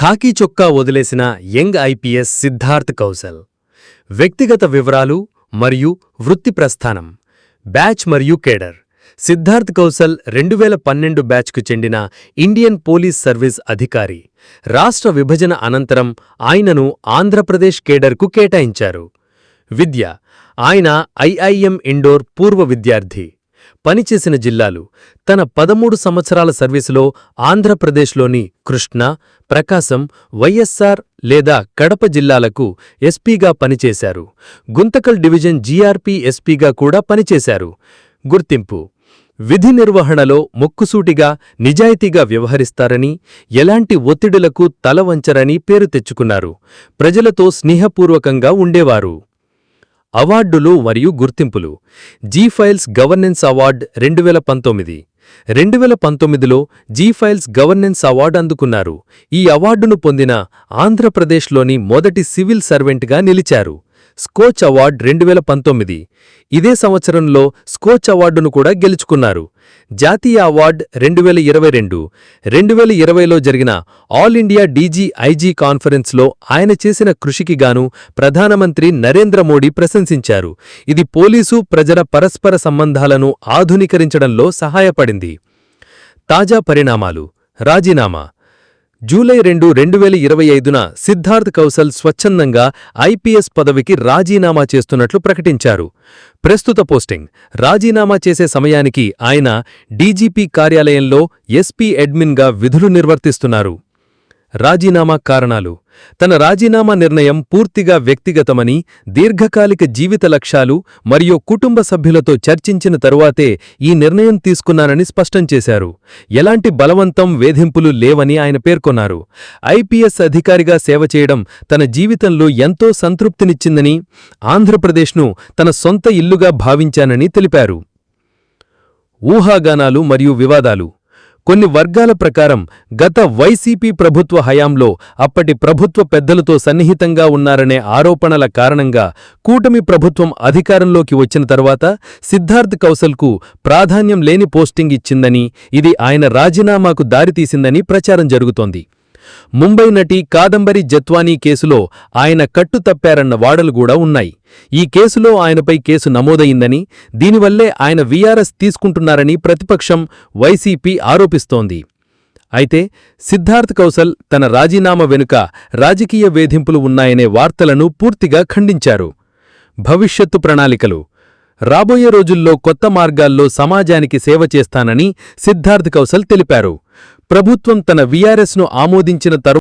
ఖాకీ చొక్కా వదిలేసిన young IPS Siddharth Kaushal. వ్యక్తిగత వివరాలు మరియు వృత్తి ప్రస్థానం బ్యాచ్ మరియు కేడర్. సిద్ధార్థ్ కౌశల్ రెండు వేల పన్నెండు బ్యాచ్కు చెందిన ఇండియన్ పోలీస్ సర్వీస్ అధికారి. రాష్ట్ర విభజన అనంతరం ఆయనను ఆంధ్రప్రదేశ్ కేడర్కు కేటాయించారు. విద్య ఆయన ఐఐఎం ఇండోర్ పూర్వ విద్యార్థి. పనిచేసిన జిల్లాలు. తన పదమూడు సంవత్సరాల సర్వీసులో ఆంధ్రప్రదేశ్లోని కృష్ణా ప్రకాశం వైఎస్సార్ లేదా కడప జిల్లాలకు ఎస్పీగా పనిచేశారు. గుంతకల్ డివిజన్ జీఆర్పీ ఎస్పీగా కూడా పనిచేశారు. గుర్తింపు. విధి నిర్వహణలో ముక్కుసూటిగా నిజాయితీగా వ్యవహరిస్తారని ఎలాంటి ఒత్తిడులకు తలవంచరని పేరు తెచ్చుకున్నారు. ప్రజలతో స్నేహపూర్వకంగా ఉండేవారు. అవార్డులు మరియు గుర్తింపులు. జీ ఫైల్స్ గవర్నెన్స్ అవార్డ్ రెండు వేల పంతొమ్మిది. రెండు వేల పంతొమ్మిదిలో జీ ఫైల్స్ గవర్నెన్స్ అవార్డు అందుకున్నారు. ఈ అవార్డును పొందిన ఆంధ్రప్రదేశ్లోని మొదటి సివిల్ సర్వెంట్గా నిలిచారు. స్కోచ్ అవార్డ్ రెండు వేల పంతొమ్మిది. ఇదే సంవత్సరంలో స్కోచ్ అవార్డును కూడా గెలుచుకున్నారు. జాతీయ అవార్డ్ రెండు వేల ఇరవై రెండు. రెండు వేల ఇరవైలో జరిగిన ఆల్ ఇండియా డీజీ ఐజీ కాన్ఫరెన్స్లో ఆయన చేసిన కృషికి గాను ప్రధానమంత్రి నరేంద్ర మోడీ ప్రశంసించారు. ఇది పోలీసు ప్రజల పరస్పర సంబంధాలను ఆధునీకరించడంలో సహాయపడింది. తాజా పరిణామాలు. రాజీనామా. జూలై రెండు రెండు వేల ఇరవై ఐదున సిద్ధార్థ్ కౌశల్ స్వచ్ఛందంగా ఐపీఎస్ పదవికి రాజీనామా చేస్తున్నట్లు ప్రకటించారు. ప్రస్తుత పోస్టింగ్ రాజీనామా చేసే సమయానికి ఆయన డీజీపీ కార్యాలయంలో ఎస్పీ అడ్మిన్గా విధులు నిర్వర్తిస్తున్నారు. రాజీనామా కారణాలు. తన రాజీనామా నిర్ణయం పూర్తిగా వ్యక్తిగతమని దీర్ఘకాలిక జీవిత లక్ష్యాలు మరియు కుటుంబ సభ్యులతో చర్చించిన తరువాతే ఈ నిర్ణయం తీసుకున్నానని స్పష్టం చేశారు. ఎలాంటి బలవంతం వేధింపులు లేవని ఆయన పేర్కొన్నారు. ఐపీఎస్ అధికారిగా సేవ చేయడం తన జీవితంలో ఎంతో సంతృప్తినిచ్చిందని ఆంధ్రప్రదేశ్ను తన సొంత ఇల్లుగా భావించానని తెలిపారు. ఊహాగానాలు మరియు వివాదాలు. కొన్ని వర్గాల ప్రకారం గత వైసీపీ ప్రభుత్వ హయాంలో అప్పటి ప్రభుత్వ పెద్దలతో సన్నిహితంగా ఉన్నారనే ఆరోపణల కారణంగా కూటమి ప్రభుత్వం అధికారంలోకి వచ్చిన తర్వాత సిద్ధార్థ్ కౌశల్కు ప్రాధాన్యం లేని పోస్టింగ్ ఇచ్చిందని ఇది ఆయన రాజీనామాకు దారితీసిందని ప్రచారం జరుగుతోంది. ముంబై నటి కాదంబరి జత్వానీ కేసులో ఆయన కట్టు తప్పారన్న వాడలు కూడా ఉన్నాయి. ఈ కేసులో ఆయనపై కేసు నమోదయిందని దీనివల్లే ఆయన వీఆర్ఎస్ తీసుకుంటున్నారని ప్రతిపక్షం వైసీపీ ఆరోపిస్తోంది. అయితే సిద్ధార్థ్ కౌశల్ తన రాజీనామా వెనుక రాజకీయ వేధింపులు ఉన్నాయనే వార్తలను పూర్తిగా ఖండించారు. భవిష్యత్తు ప్రణాళికలు. రాబోయే రోజుల్లో కొత్త మార్గాల్లో సమాజానికి సేవ చేస్తానని సిద్ధార్థ్ కౌశల్ తెలిపారు. ప్రభుత్వం తన వీఆర్ఎస్ను ఆమోదించిన తరువాత